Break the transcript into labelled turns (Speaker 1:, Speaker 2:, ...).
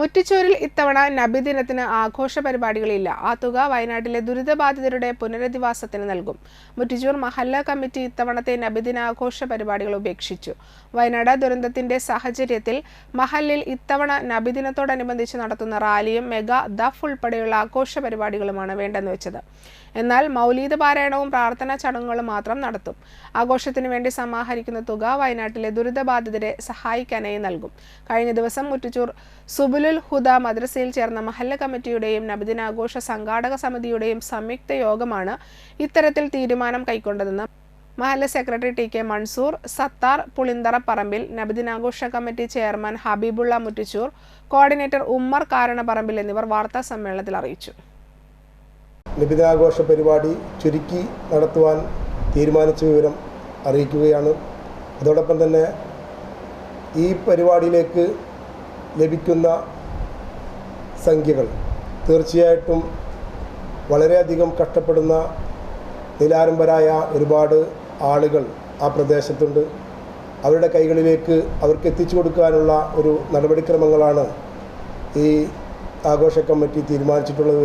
Speaker 1: മുറ്റിച്ചൂരിൽ ഇത്തവണ നബിദിനത്തിന് ആഘോഷ പരിപാടികളില്ല. ആ തുക വയനാട്ടിലെ ദുരിതബാധിതരുടെ പുനരധിവാസത്തിന് നൽകും. മുറ്റിച്ചൂർ മഹല്ല കമ്മിറ്റി ഇത്തവണത്തെ നബിദിനാഘോഷ പരിപാടികൾ ഉപേക്ഷിച്ചു. വയനാട് ദുരന്തത്തിന്റെ സാഹചര്യത്തിൽ മഹല്ലിൽ ഇത്തവണ നബിദിനത്തോടനുബന്ധിച്ച് നടത്തുന്ന റാലിയും മെഗാ ദഫ് ഉൾപ്പെടെയുള്ള ആഘോഷ പരിപാടികളുമാണ് വേണ്ടെന്ന് വെച്ചത്. എന്നാൽ മൗലീദ് പാരായണവും പ്രാർത്ഥനാ ചടങ്ങുകളും മാത്രം നടത്തും. ആഘോഷത്തിന് വേണ്ടി സമാഹരിക്കുന്ന തുക വയനാട്ടിലെ ദുരിതബാധിതരെ സഹായിക്കാനായി നൽകും. കഴിഞ്ഞ ദിവസം മുറ്റിച്ചൂർ സുബുലുൽ ഹുദ മദ്രസയിൽ ചേർന്ന മഹല്ല കമ്മിറ്റിയുടെയും നബിദിനാഘോഷ സംഘാടക സമിതിയുടെയും സംയുക്ത യോഗമാണ് ഇത്തരത്തിൽ തീരുമാനം കൈക്കൊണ്ടതെന്ന് മഹല്ല secretary T K Mansoor Sathar Pulinthara Parambil നബിദിനാഘോഷ committee chairman Habeebulla Muttichur coordinator Ummer Karanaparambil എന്നിവർ വാർത്താ സമ്മേളനത്തിൽ അറിയിച്ചു.
Speaker 2: നബിദിനാഘോഷ പരിപാടി ചുരുക്കി നടത്തുവാൻ തീരുമാനിച്ച വിവരം അറിയിക്കുകയാണ്. അതോടൊപ്പം തന്നെ ഈ പരിപാടിയിലേക്ക് ലഭിക്കുന്ന സംഖ്യകൾ. തീർച്ചയായിട്ടും വളരെയധികം കഷ്ടപ്പെടുന്ന നിലാരംഭരായ ഒരുപാട് ആളുകൾ ആ പ്രദേശത്തുണ്ട്. അവരുടെ കൈകളിലേക്ക് അവർക്ക് എത്തിച്ചു കൊടുക്കാനുള്ള ഒരു നടപടിക്രമങ്ങളാണ് ഈ ആഘോഷ കമ്മിറ്റി തീരുമാനിച്ചിട്ടുള്ളത്.